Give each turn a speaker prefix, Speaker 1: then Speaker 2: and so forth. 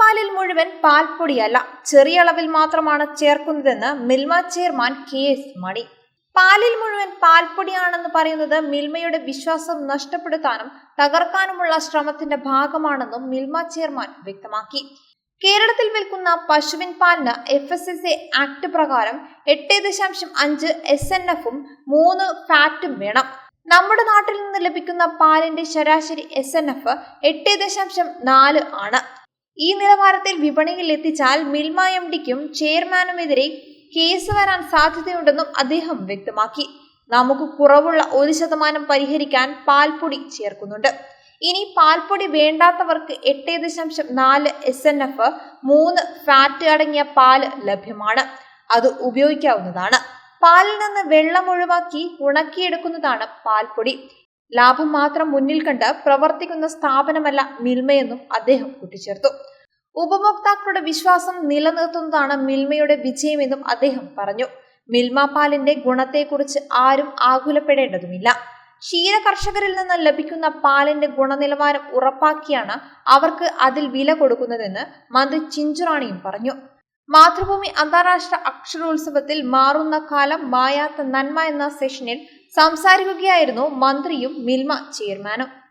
Speaker 1: പാലിൽ മുഴുവൻ പാൽപ്പൊടിയല്ല. ചെറിയ അളവിൽ മാത്രമാണ് ചേർക്കുന്നതെന്ന് Milma chairman K S Mani. പാലിൽ മുഴുവൻ പാൽപ്പൊടിയാണെന്ന് പറയുന്നത് മിൽമയുടെ വിശ്വാസം നഷ്ടപ്പെടുത്താനും തകർക്കാനുമുള്ള ശ്രമത്തിന്റെ ഭാഗമാണെന്നും മിൽമ ചെയർമാൻ വ്യക്തമാക്കി. കേരളത്തിൽ വിൽക്കുന്ന പശുവിൻ പാലിന് F S S A act പ്രകാരം എട്ട് ദശാംശം അഞ്ച് എസ് എൻ എഫും മൂന്ന് ഫാറ്റും വേണം. നമ്മുടെ നാട്ടിൽ നിന്ന് ലഭിക്കുന്ന പാലിന്റെ ശരാശരി എസ് എൻ എഫ് എട്ട് ദശാംശം നാല് ആണ്. ഈ നിലവാരത്തിൽ വിപണിയിൽ എത്തിച്ചാൽ മിൽമ എം ഡിക്കും ചെയർമാനുമെതിരെ കേസ് വരാൻ സാധ്യതയുണ്ടെന്നും അദ്ദേഹം വ്യക്തമാക്കി. നമുക്ക് കുറവുള്ള ഒരു ശതമാനം പരിഹരിക്കാൻ പാൽപ്പൊടി ചേർക്കുന്നുണ്ട്. ഇനി പാൽപ്പൊടി വേണ്ടാത്തവർക്ക് എട്ട് ദശാംശം നാല് എസ് എൻ എഫ് മൂന്ന് ഫാറ്റ് അടങ്ങിയ പാൽ ലഭ്യമാണ്. അത് ഉപയോഗിക്കാവുന്നതാണ്. പാലിൽ നിന്ന് വെള്ളം ഒഴിവാക്കി ഉണക്കിയെടുക്കുന്നതാണ് പാൽപ്പൊടി. ലാഭം മാത്രം മുന്നിൽ കണ്ട് പ്രവർത്തിക്കുന്ന സ്ഥാപനമല്ല മിൽമയെന്നും അദ്ദേഹം കൂട്ടിച്ചേർത്തു. ഉപഭോക്താക്കളുടെ വിശ്വാസം നിലനിർത്തുന്നതാണ് മിൽമയുടെ വിജയമെന്നും അദ്ദേഹം പറഞ്ഞു. മിൽമ പാലിന്റെ ഗുണത്തെക്കുറിച്ച് ആരും ആകുലപ്പെടേണ്ടതുമില്ല. ക്ഷീര കർഷകരിൽ നിന്ന് ലഭിക്കുന്ന പാലിന്റെ ഗുണനിലവാരം ഉറപ്പാക്കിയാണ് അവർക്ക് അതിൽ വില കൊടുക്കുന്നതെന്ന് മന്ത്രി ചിഞ്ചുറാണിയും പറഞ്ഞു. മാതൃഭൂമി അന്താരാഷ്ട്ര അക്ഷരോത്സവത്തിൽ മാറുന്ന കാലം മായാത്ത നന്മ എന്ന സെഷനിൽ സംസാരിക്കുകയായിരുന്നു മന്ത്രിയും മിൽമ ചെയർമാനും.